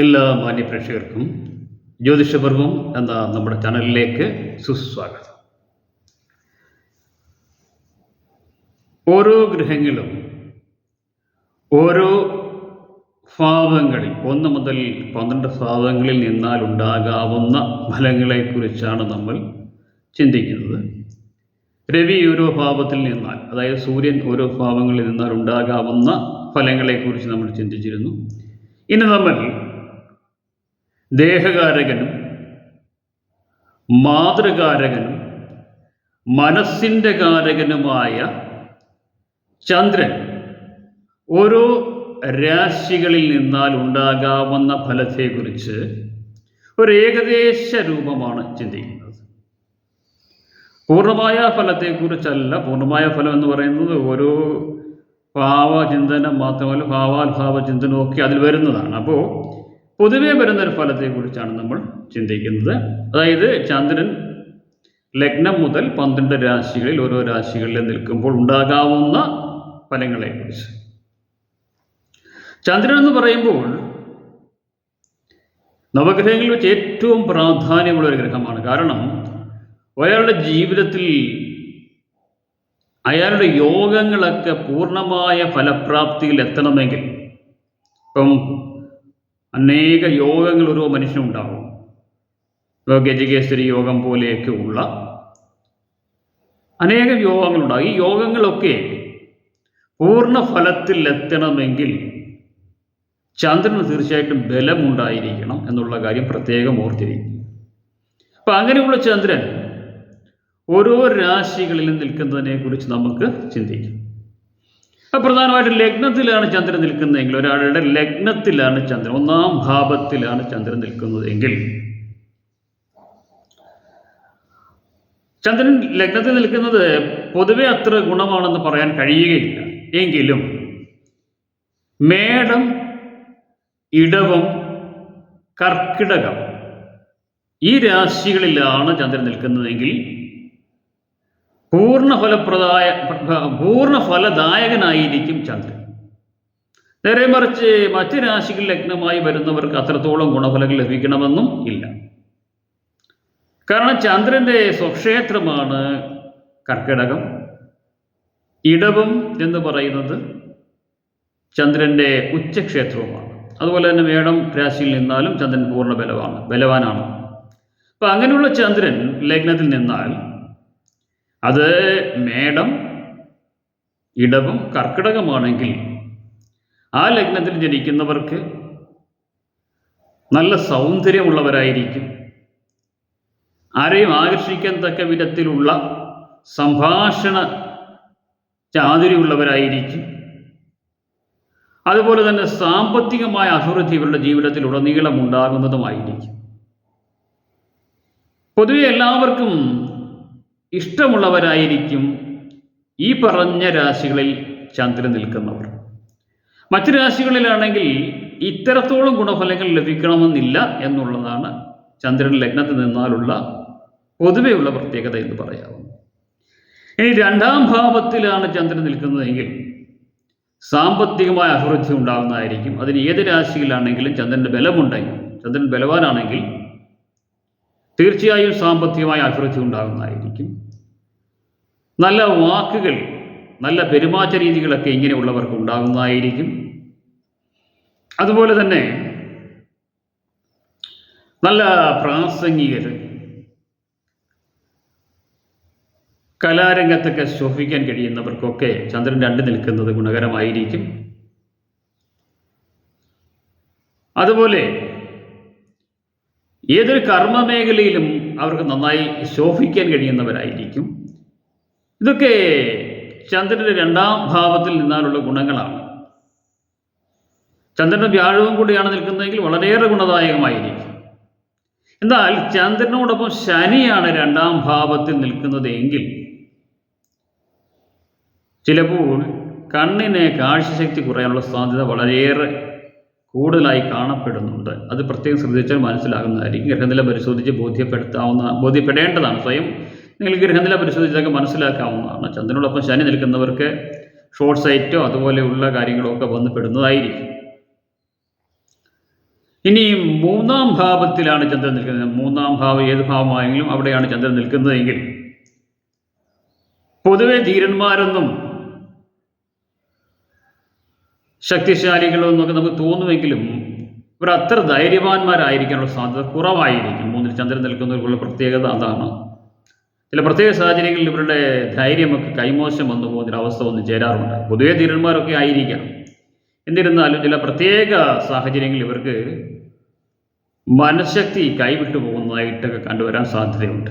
എല്ലാ മാന്യപ്രേക്ഷകർക്കും ജ്യോതിഷപർവം എന്ന നമ്മുടെ ചാനലിലേക്ക് സുസ്വാഗതം. ഓരോ ഗ്രഹങ്ങളും ഓരോ ഭാവങ്ങളിൽ ഒന്ന് മുതൽ പന്ത്രണ്ട് ഭാവങ്ങളിൽ നിന്നാൽ ഉണ്ടാകാവുന്ന ഫലങ്ങളെക്കുറിച്ചാണ് നമ്മൾ ചിന്തിക്കുന്നത്. രവി ഓരോ ഭാവത്തിൽ നിന്നാൽ അതായത് സൂര്യൻ ഓരോ ഭാവങ്ങളിൽ നിന്നാൽ ഉണ്ടാകാവുന്ന ഫലങ്ങളെക്കുറിച്ച് നമ്മൾ ചിന്തിച്ചിരുന്നു. ഇനി നമ്മൾ ദേഹകാരകനും മാതൃകാരകനും മനസ്സിന്റെ കാരകനുമായ ചന്ദ്രൻ ഓരോ രാശികളിൽ നിന്നാൽ ഉണ്ടാകാവുന്ന ഫലത്തെക്കുറിച്ച് ഒരു ഏകദേശ രൂപമാണ് ചിന്തിക്കുന്നത്. പൂർണമായ ഫലത്തെക്കുറിച്ചല്ല. പൂർണമായ ഫലം എന്ന് പറയുന്നത് ഓരോ ഭാവചിന്തനം മാത്രമല്ല ഭാവാത്ഭാവ ചിന്തനം ഒക്കെ അതിൽ വരുന്നതാണ്. അപ്പോൾ പൊതുവെ വരുന്ന ഒരു ഫലത്തെക്കുറിച്ചാണ് നമ്മൾ ചിന്തിക്കുന്നത്. അതായത് ചന്ദ്രൻ ലഗ്നം മുതൽ പന്ത്രണ്ട് രാശികളിൽ ഓരോ രാശികളിൽ നിൽക്കുമ്പോൾ ഉണ്ടാകാവുന്ന ഫലങ്ങളെക്കുറിച്ച്. ചന്ദ്രൻ എന്ന് പറയുമ്പോൾ നവഗ്രഹങ്ങളിൽ വെച്ച് ഏറ്റവും പ്രാധാന്യമുള്ള ഒരു ഗ്രഹമാണ്. കാരണം ഒരാളുടെ ജീവിതത്തിൽ അയാളുടെ യോഗങ്ങളൊക്കെ പൂർണമായ ഫലപ്രാപ്തിയിൽ എത്തണമെങ്കിൽ ഇപ്പം അനേക യോഗങ്ങൾ ഓരോ മനുഷ്യനുണ്ടാവും ഗജകേശ്വരി യോഗം പോലെയൊക്കെ ഉള്ള അനേകം യോഗങ്ങളുണ്ടാകും ഈ യോഗങ്ങളൊക്കെ പൂർണ ഫലത്തിൽ എത്തണമെങ്കിൽ ചന്ദ്രന് തീർച്ചയായിട്ടും ബലമുണ്ടായിരിക്കണം എന്നുള്ള കാര്യം പ്രത്യേകം ഓർത്തിരിക്കും അപ്പം അങ്ങനെയുള്ള ചന്ദ്രൻ ഓരോ രാശികളിലും നിൽക്കുന്നതിനെ കുറിച്ച് നമുക്ക് ചിന്തിക്കാം. പ്രധാനമായിട്ടും ലഗ്നത്തിലാണ് ചന്ദ്രൻ നിൽക്കുന്നതെങ്കിൽ ഒരാളുടെ ലഗ്നത്തിലാണ് ചന്ദ്രൻ ഒന്നാം ഭാവത്തിലാണ് ചന്ദ്രൻ നിൽക്കുന്നതെങ്കിൽ ചന്ദ്രൻ ലഗ്നത്തിൽ നിൽക്കുന്നത് പൊതുവെ അത്ര ഗുണമാണെന്ന് പറയാൻ കഴിയുകയില്ല. എങ്കിലും മേടം ഇടവം കർക്കിടകം ഈ രാശികളിലാണ് ചന്ദ്രൻ നിൽക്കുന്നതെങ്കിൽ പൂർണ ഫലപ്രദായ പൂർണ ഫലദായകനായിരിക്കും ചന്ദ്രൻ. നേരെ മറിച്ച് മറ്റ് രാശികൾ ലഗ്നമായി വരുന്നവർക്ക് അത്രത്തോളം ഗുണഫലങ്ങൾ ലഭിക്കണമെന്നും ഇല്ല. കാരണം ചന്ദ്രന്റെ സ്വക്ഷേത്രമാണ് കർക്കിടകം. ഇടവം എന്ന് പറയുന്നത് ചന്ദ്രന്റെ ഉച്ചക്ഷേത്രവുമാണ്. അതുപോലെ തന്നെ മേടം രാശിയിൽ നിന്നാലും ചന്ദ്രൻ പൂർണ ബലവാണ് ബലവാനാണ്. അപ്പം അങ്ങനെയുള്ള ചന്ദ്രൻ ലഗ്നത്തിൽ നിന്നാൽ അത് മേടം ഇടവും കർക്കിടകമാണെങ്കിൽ ആ ലഗ്നത്തിൽ ജനിക്കുന്നവർക്ക് നല്ല സൗന്ദര്യമുള്ളവരായിരിക്കും. ആരെയും ആകർഷിക്കാൻ തക്ക വിധത്തിലുള്ള സംഭാഷണ ചാതുര്യമുള്ളവരായിരിക്കും. അതുപോലെ തന്നെ സാമ്പത്തികമായ അഭിവൃദ്ധി ഇവരുടെ ജീവിതത്തിൽ ഉടനീളം ഉണ്ടാകുന്നതുമായിരിക്കും പൊതുവെ എല്ലാവർക്കും ഇഷ്ടമുള്ളവരായിരിക്കും ഈ പറഞ്ഞ രാശികളിൽ ചന്ദ്രൻ നിൽക്കുന്നവർ. മറ്റു രാശികളിലാണെങ്കിൽ ഇത്തരത്തോളം ഗുണഫലങ്ങൾ ലഭിക്കണമെന്നില്ല എന്നുള്ളതാണ് ചന്ദ്രൻ ലഗ്നത്തിൽ നിന്നാലുള്ള പൊതുവെയുള്ള പ്രത്യേകത എന്ന് പറയാവുന്നത്. ഇനി രണ്ടാം ഭാവത്തിലാണ് ചന്ദ്രൻ നിൽക്കുന്നതെങ്കിൽ സാമ്പത്തികമായ അഭിവൃദ്ധി ഉണ്ടാകുന്നതായിരിക്കും. അതിന് ഏത് രാശിയിലാണെങ്കിലും ചന്ദ്രന്റെ ബലമുണ്ടെങ്കിൽ ചന്ദ്രൻ ബലവാനാണെങ്കിൽ തീർച്ചയായും സാമ്പത്തികമായ അഭിവൃദ്ധി ഉണ്ടാകുന്നതായിരിക്കും. നല്ല വാക്കുകൾ നല്ല പെരുമാറ്റ രീതികളൊക്കെ ഇങ്ങനെയുള്ളവർക്ക് ഉണ്ടാകുന്നതായിരിക്കും. അതുപോലെ തന്നെ നല്ല പ്രാസംഗികർ കലാരംഗത്തൊക്കെ ശോഭിക്കാൻ കഴിയുന്നവർക്കൊക്കെ ചന്ദ്രൻ രണ്ട് നിൽക്കുന്നത് ഗുണകരമായിരിക്കും. അതുപോലെ ഏതൊരു കർമ്മ മേഖലയിലും അവർക്ക് നന്നായി ശോഭിക്കാൻ കഴിയുന്നവരായിരിക്കും. ഇതൊക്കെ ചന്ദ്രന്റെ രണ്ടാം ഭാവത്തിൽ നിന്നാലുള്ള ഗുണങ്ങളാണ്. ചന്ദ്രനും വ്യാഴവും കൂടിയാണ് നിൽക്കുന്നതെങ്കിൽ വളരെയേറെ ഗുണദായകമായിരിക്കും. എന്നാൽ ചന്ദ്രനോടൊപ്പം ശനിയാണ് രണ്ടാം ഭാവത്തിൽ നിൽക്കുന്നത് എങ്കിൽ ചിലപ്പോൾ കണ്ണിന് കാഴ്ചശക്തി കുറയാനുള്ള സാധ്യത വളരെയേറെ കൂടുതലായി കാണപ്പെടുന്നുണ്ട്. അത് പ്രത്യേകം ശ്രദ്ധിച്ചാൽ മനസ്സിലാകുന്നതായിരിക്കും. ഗ്രഹനില പരിശോധിച്ച് ബോധ്യപ്പെടുത്താവുന്ന ബോധ്യപ്പെടേണ്ടതാണ് സ്വയം. നിങ്ങൾ ഗ്രഹനില പരിശോധിച്ചൊക്കെ മനസ്സിലാക്കാവുന്നതാണ്. ചന്ദ്രനോടൊപ്പം ശനി നിൽക്കുന്നവർക്ക് ഷോർട്ട് സൈറ്റോ അതുപോലെയുള്ള കാര്യങ്ങളോ ഒക്കെ വന്ന് പെടുന്നതായിരിക്കും. ഇനി മൂന്നാം ഭാവത്തിലാണ് ചന്ദ്രൻ നിൽക്കുന്നത്. മൂന്നാം ഭാവം ഏത് ഭാവമായെങ്കിലും അവിടെയാണ് ചന്ദ്രൻ നിൽക്കുന്നതെങ്കിൽ പൊതുവെ ധീരന്മാരെന്നും ശക്തിശാലികളോ എന്നൊക്കെ നമുക്ക് തോന്നുമെങ്കിലും ഇവർ അത്ര ധൈര്യവാന്മാരായിരിക്കാനുള്ള സാധ്യത കുറവായിരിക്കും. മൂന്നിൽ ചന്ദ്രൻ നിൽക്കുന്നവർക്കുള്ള പ്രത്യേകത അതാണ്. ചില പ്രത്യേക സാഹചര്യങ്ങളിൽ ഇവരുടെ ധൈര്യമൊക്കെ കൈമോശം വന്നു പോകുന്നൊരു അവസ്ഥ വന്ന് ചേരാറുണ്ട്. പൊതുവെ ധീരന്മാരൊക്കെ ആയിരിക്കാം എന്നിരുന്നാലും ചില പ്രത്യേക സാഹചര്യങ്ങളിൽ ഇവർക്ക് മനഃശക്തി കൈവിട്ടു പോകുന്നതായിട്ടൊക്കെ കണ്ടുവരാൻ സാധ്യതയുണ്ട്.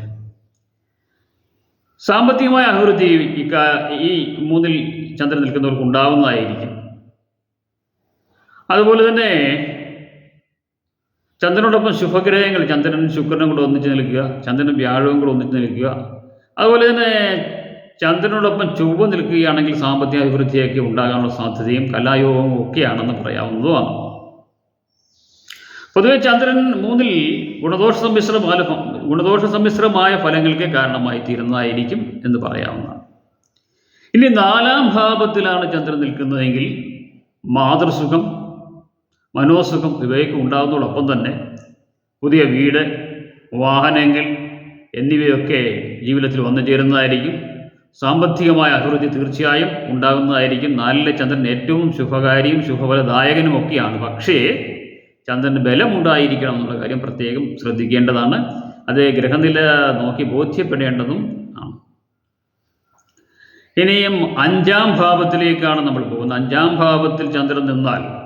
സാമ്പത്തികമായ അഭിവൃദ്ധി ഈ മൂന്നിൽ ചന്ദ്രൻ നിൽക്കുന്നവർക്ക് ഉണ്ടാവുന്നതായിരിക്കും. അതുപോലെ തന്നെ ചന്ദ്രനോടൊപ്പം ശുഭഗ്രഹങ്ങൾ ചന്ദ്രനും ശുക്രനും കൂടെ ഒന്നിച്ച് നിൽക്കുക ചന്ദ്രനും വ്യാഴവും കൂടെ ഒന്നിച്ച് നിൽക്കുക. അതുപോലെ തന്നെ ചന്ദ്രനോടൊപ്പം ചൊവ്വ നിൽക്കുകയാണെങ്കിൽ സാമ്പത്തിക അഭിവൃദ്ധിയൊക്കെ ഉണ്ടാകാനുള്ള സാധ്യതയും കലായോഗവും ഒക്കെയാണെന്ന് പറയാവുന്നതുമാണ് പൊതുവെ ചന്ദ്രൻ മൂന്നിൽ ഗുണദോഷ സമ്മിശ്ര ഗുണദോഷ സമ്മിശ്രമായ ഫലങ്ങൾക്ക് കാരണമായി തീരുന്നതായിരിക്കും എന്ന് പറയാവുന്നതാണ്. ഇനി നാലാം ഭാവത്തിലാണ് ചന്ദ്രൻ നിൽക്കുന്നതെങ്കിൽ മാതൃസുഖം മനോസുഖം ഇവയൊക്കെ ഉണ്ടാകുന്നതോടൊപ്പം തന്നെ പുതിയ വീട് വാഹനങ്ങൾ എന്നിവയൊക്കെ ജീവിതത്തിൽ വന്നു ചേരുന്നതായിരിക്കും. സാമ്പത്തികമായ അഭിവൃദ്ധി തീർച്ചയായും ഉണ്ടാകുന്നതായിരിക്കും. നാലിലെ ചന്ദ്രൻ ഏറ്റവും ശുഭകാരിയും ശുഭഫലദായകനും ഒക്കെയാണ് പക്ഷേ ചന്ദ്രന് ബലമുണ്ടായിരിക്കണം എന്നുള്ള കാര്യം പ്രത്യേകം ശ്രദ്ധിക്കേണ്ടതാണ്. അത് ഗ്രഹനില നോക്കി ബോധ്യപ്പെടേണ്ടതും ആണ്. ഇനിയും അഞ്ചാം ഭാവത്തിലേക്കാണ് നമ്മൾ പോകുന്നത്. അഞ്ചാം ഭാവത്തിൽ ചന്ദ്രൻ നിന്നാൽ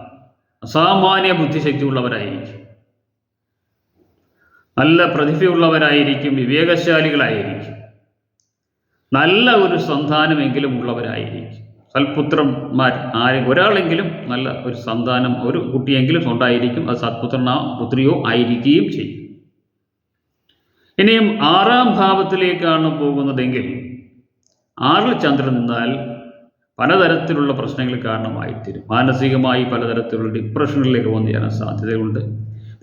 അസാമാന്യ ബുദ്ധിശക്തിയുള്ളവരായിരിക്കും. നല്ല പ്രതിഭയുള്ളവരായിരിക്കും വിവേകശാലികളായിരിക്കും. നല്ല ഒരു സന്താനമെങ്കിലും ഉള്ളവരായിരിക്കും. സൽപുത്രന്മാർ ആരും ഒരാളെങ്കിലും നല്ല ഒരു സന്താനം ഒരു കുട്ടിയെങ്കിലും ഉണ്ടായിരിക്കും. അത് സത്പുത്രനോ പുത്രിയോ ആയിരിക്കുകയും ചെയ്യും. ഇനിയും ആറാം ഭാവത്തിലേക്കാണ് പോകുന്നതെങ്കിൽ ആറിൽ ചന്ദ്രൻ നിന്നാൽ പലതരത്തിലുള്ള പ്രശ്നങ്ങൾ കാരണമായിത്തീരും. മാനസികമായി പലതരത്തിലുള്ള ഡിപ്രഷനിലേക്ക് വന്നു ചേരാൻ സാധ്യതകളുണ്ട്.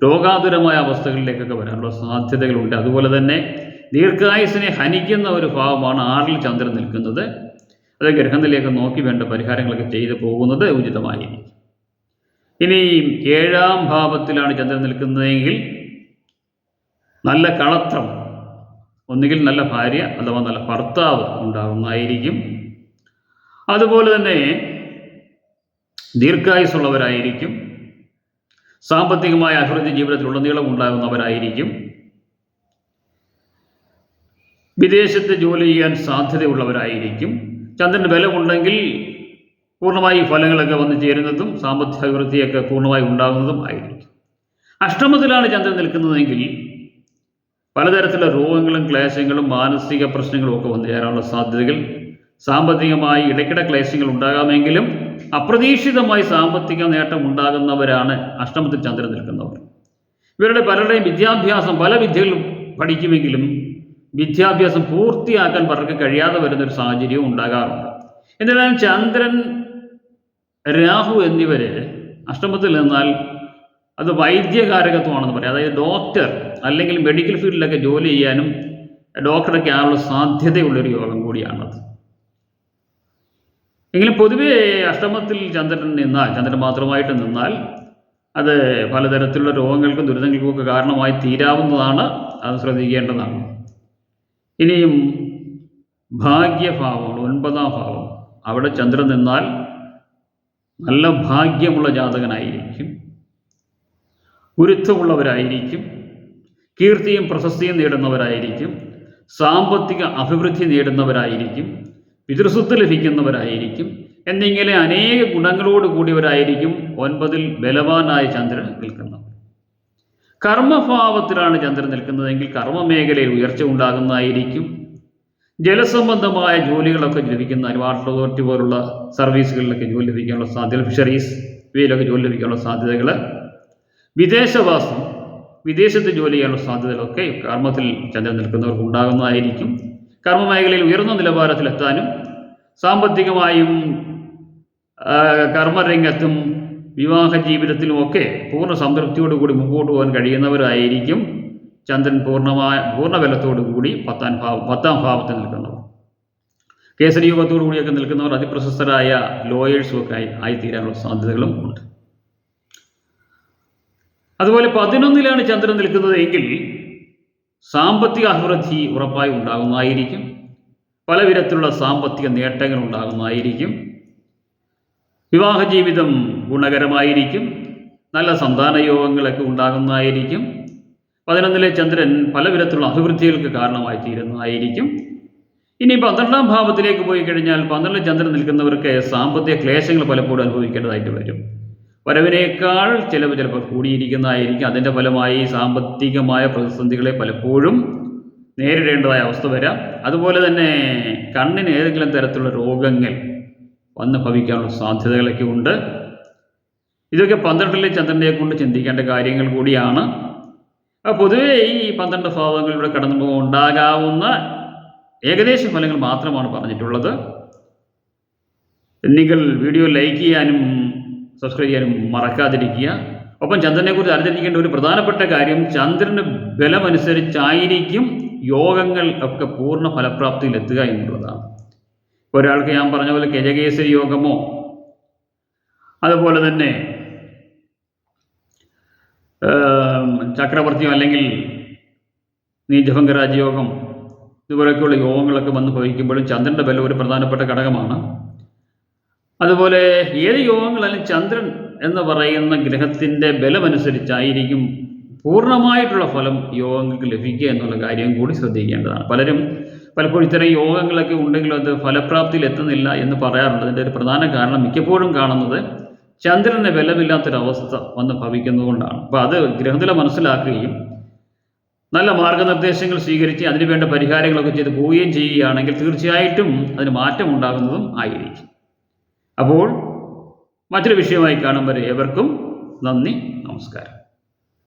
രോഗാതുരമായ അവസ്ഥകളിലേക്കൊക്കെ വരാനുള്ള സാധ്യതകളുണ്ട്. അതുപോലെ തന്നെ ദീർഘായുസിനെ ഹനിക്കുന്ന ഒരു ഭാവമാണ് ആറിൽ ചന്ദ്രൻ നിൽക്കുന്നത്. അത് ഗ്രഹത്തിലേക്ക് നോക്കി വേണ്ട പരിഹാരങ്ങളൊക്കെ ചെയ്തു പോകുന്നത് ഉചിതമായിരിക്കും ഇനി ഏഴാം ഭാവത്തിലാണ് ചന്ദ്രൻ നിൽക്കുന്നതെങ്കിൽ നല്ല കളത്രം ഒന്നുകിൽ നല്ല ഭാര്യ അഥവാ നല്ല ഭർത്താവ് ഉണ്ടാകുന്നതായിരിക്കും അതുപോലെ തന്നെ ദീർഘായുസുള്ളവരായിരിക്കും സാമ്പത്തികമായ അഭിവൃദ്ധി ജീവിതത്തിൽ ഉടനീളം ഉണ്ടാകുന്നവരായിരിക്കും. വിദേശത്ത് ജോലി ചെയ്യാൻ സാധ്യതയുള്ളവരായിരിക്കും. ചന്ദ്രന് ബലമുണ്ടെങ്കിൽ പൂർണമായി ഫലങ്ങളൊക്കെ വന്നു ചേരുന്നതും സാമ്പത്തിക അഭിവൃദ്ധിയൊക്കെ പൂർണമായി ഉണ്ടാകുന്നതും ആയിരിക്കും. അഷ്ടമത്തിലാണ് ചന്ദ്രൻ നിൽക്കുന്നതെങ്കിൽ പലതരത്തിലുള്ള രോഗങ്ങളും ക്ലേശങ്ങളും മാനസിക പ്രശ്നങ്ങളും ഒക്കെ വന്നു ചേരാനുള്ള സാധ്യതകൾ സാമ്പത്തികമായി ഇടയ്ക്കിടെ ക്ലേശങ്ങൾ ഉണ്ടാകാമെങ്കിലും അപ്രതീക്ഷിതമായി സാമ്പത്തിക നേട്ടം ഉണ്ടാകുന്നവരാണ് അഷ്ടമത്തിൽ ചന്ദ്രൻ നിൽക്കുന്നവർ. ഇവരുടെ പലരുടെയും വിദ്യാഭ്യാസം പല വിദ്യകളും പഠിക്കുമെങ്കിലും വിദ്യാഭ്യാസം പൂർത്തിയാക്കാൻ പലർക്ക് കഴിയാതെ വരുന്നൊരു സാഹചര്യവും ഉണ്ടാകാറുണ്ട്. എന്നിരുന്നാലും ചന്ദ്രൻ രാഹു എന്നിവരെ അഷ്ടമത്തിൽ നിന്നാൽ അത് വൈദ്യകാരകത്വമാണെന്ന് പറയാം. അതായത് ഡോക്ടർ അല്ലെങ്കിൽ മെഡിക്കൽ ഫീൽഡിലൊക്കെ ജോലി ചെയ്യാനും ഡോക്ടറൊക്കെ ആകാനുള്ള സാധ്യതയുള്ളൊരു യോഗം കൂടിയാണത്. എങ്കിലും പൊതുവേ അഷ്ടമത്തിൽ ചന്ദ്രൻ നിന്നാൽ ചന്ദ്രൻ മാത്രമായിട്ട് നിന്നാൽ അത് പലതരത്തിലുള്ള രോഗങ്ങൾക്കും ദുരിതങ്ങൾക്കും ഒക്കെ കാരണമായി തീരാവുന്നതാണ് അത് ശ്രദ്ധിക്കേണ്ടതാണ്. ഇനിയും ഭാഗ്യഭാവമാണ് ഒൻപതാം ഭാവം. അവിടെ ചന്ദ്രൻ നിന്നാൽ നല്ല ഭാഗ്യമുള്ള ജാതകനായിരിക്കും ഗുരുത്വമുള്ളവരായിരിക്കും കീർത്തിയും പ്രശസ്തിയും നേടുന്നവരായിരിക്കും സാമ്പത്തിക അഭിവൃദ്ധി നേടുന്നവരായിരിക്കും പിതൃസ്വത്ത് ലഭിക്കുന്നവരായിരിക്കും. എന്നിങ്ങനെ അനേക ഗുണങ്ങളോട് കൂടിയവരായിരിക്കും ഒൻപതിൽ ബലവാനായ ചന്ദ്രൻ നിൽക്കുന്നത്. കർമ്മഭാവത്തിലാണ് ചന്ദ്രൻ നിൽക്കുന്നതെങ്കിൽ കർമ്മമേഖലയിൽ ഉയർച്ച ഉണ്ടാകുന്നതായിരിക്കും. ജലസംബന്ധമായ ജോലികളൊക്കെ ലഭിക്കുന്ന വാട്ടർ അതോറിറ്റി പോലുള്ള സർവീസുകളിലൊക്കെ ജോലി ലഭിക്കാനുള്ള സാധ്യത ഫിഷറീസ് ഇവയിലൊക്കെ ജോലി ലഭിക്കാനുള്ള സാധ്യതകൾ വിദേശവാസം വിദേശത്ത് ജോലി ചെയ്യാനുള്ള സാധ്യതകളൊക്കെ കർമ്മത്തിൽ ചന്ദ്രൻ നിൽക്കുന്നവർക്ക് ഉണ്ടാകുന്നതായിരിക്കും. കർമ്മമേഖലയിൽ ഉയർന്ന നിലവാരത്തിലെത്താനും സാമ്പത്തികമായും കർമ്മരംഗത്തും വിവാഹ ജീവിതത്തിലുമൊക്കെ പൂർണ സംതൃപ്തിയോടുകൂടി മുമ്പോട്ട് പോകാൻ കഴിയുന്നവരായിരിക്കും ചന്ദ്രൻ പൂർണമായ പൂർണബലത്തോടു കൂടി പത്താം ഭാവ പത്താം ഭാവത്തിൽ നിൽക്കുന്നവർ. കേസരി യോഗത്തോടു കൂടിയൊക്കെ നിൽക്കുന്നവർ അതിപ്രശസ്തരായ ലോയേഴ്സും ഒക്കെ ആയി ആയിത്തീരാനുള്ള സാധ്യതകളും ഉണ്ട്. അതുപോലെ പതിനൊന്നിലാണ് ചന്ദ്രൻ നിൽക്കുന്നത് എങ്കിൽ സാമ്പത്തിക അഭിവൃദ്ധി ഉറപ്പായി ഉണ്ടാകുന്നതായിരിക്കും പല വിധത്തിലുള്ള സാമ്പത്തിക നേട്ടങ്ങൾ ഉണ്ടാകുന്നതായിരിക്കും വിവാഹ ജീവിതം ഗുണകരമായിരിക്കും. നല്ല സന്താന യോഗങ്ങളൊക്കെ ഉണ്ടാകുന്നതായിരിക്കും പതിനൊന്നിലെ ചന്ദ്രൻ പല വിധത്തിലുള്ള അഭിവൃദ്ധികൾക്ക് കാരണമായി തീരുന്നതായിരിക്കും. ഇനി പന്ത്രണ്ടാം ഭാവത്തിലേക്ക് പോയി കഴിഞ്ഞാൽ പന്ത്രണ്ട് ചന്ദ്രൻ നിൽക്കുന്നവർക്ക് സാമ്പത്തിക ക്ലേശങ്ങൾ പലപ്പോഴും അനുഭവിക്കേണ്ടതായിട്ട് വരും. വരവിനേക്കാൾ ചിലവ് ചിലപ്പോൾ കൂടിയിരിക്കുന്നതായിരിക്കും. അതിന്റെ ഫലമായി സാമ്പത്തികമായ പ്രതിസന്ധികളെ പലപ്പോഴും നേരിടേണ്ടതായ അവസ്ഥ വരാം. അതുപോലെ തന്നെ കണ്ണിന് ഏതെങ്കിലും തരത്തിലുള്ള രോഗങ്ങൾ വന്ന് ഭവിക്കാനുള്ള സാധ്യതകളൊക്കെ ഉണ്ട്. ഇതൊക്കെ പന്ത്രണ്ടിലെ ചന്ദ്രനെ കൊണ്ട് ചിന്തിക്കേണ്ട കാര്യങ്ങൾ കൂടിയാണ്. അപ്പോൾ പൊതുവേ ഈ പന്ത്രണ്ട് ഭാവങ്ങളിലൂടെ കടന്നു ഉണ്ടാകാവുന്ന ഏകദേശ ഫലങ്ങൾ മാത്രമാണ് പറഞ്ഞിട്ടുള്ളത്. നിങ്ങൾ വീഡിയോ ലൈക്ക് ചെയ്യാനും സബ്സ്ക്രൈബ് ചെയ്യാനും മറക്കാതിരിക്കുക. ഒപ്പം ചന്ദ്രനെക്കുറിച്ച് അറിഞ്ഞിരിക്കേണ്ട ഒരു പ്രധാനപ്പെട്ട കാര്യം ചന്ദ്രന് ബലമനുസരിച്ചായിരിക്കും യോഗങ്ങൾ ഒക്കെ പൂർണ ഫലപ്രാപ്തിയിൽ എത്തുക എന്നുള്ളതാണ്. ഒരാൾക്ക് ഞാൻ പറഞ്ഞ പോലെ കെജകേസരി യോഗമോ അതുപോലെ തന്നെ ചക്രവർത്തിയോ അല്ലെങ്കിൽ നീജഭംഗ രാജയോഗം ഇതുപോലെയൊക്കെയുള്ള യോഗങ്ങളൊക്കെ വന്ന് ഭവിക്കുമ്പോഴും ചന്ദ്രന്റെ ബലം ഒരു പ്രധാനപ്പെട്ട ഘടകമാണ്. അതുപോലെ ഏത് യോഗങ്ങളാലും ചന്ദ്രൻ എന്ന് പറയുന്ന ഗ്രഹത്തിന്റെ ബലമനുസരിച്ചായിരിക്കും പൂർണമായിട്ടുള്ള ഫലം യോഗങ്ങൾക്ക് ലഭിക്കുക എന്നുള്ള കാര്യം കൂടി ശ്രദ്ധിക്കേണ്ടതാണ്. പലരും പലപ്പോഴും ഇത്തരം യോഗങ്ങളൊക്കെ ഉണ്ടെങ്കിലും അത് ഫലപ്രാപ്തിയിൽ എത്തുന്നില്ല എന്ന് പറയാറുണ്ട്. അതിന്റെ ഒരു പ്രധാന കാരണം മിക്കപ്പോഴും കാണുന്നത് ചന്ദ്രന് ബലമില്ലാത്തൊരവസ്ഥ വന്ന് ഭവിക്കുന്നതുകൊണ്ടാണ്. അപ്പോൾ അത് ഗ്രഹനില മനസ്സിലാക്കുകയും നല്ല മാർഗനിർദ്ദേശങ്ങൾ സ്വീകരിച്ച് അതിനുവേണ്ട പരിഹാരങ്ങളൊക്കെ ചെയ്ത് പോവുകയും ചെയ്യുകയാണെങ്കിൽ തീർച്ചയായിട്ടും അതിന് മാറ്റം ഉണ്ടാകുന്നതും ആയിരിക്കും. അപ്പോൾ മറ്റൊരു വിഷയമായി കാണും വരെ ഏവർക്കും നന്ദി നമസ്കാരം.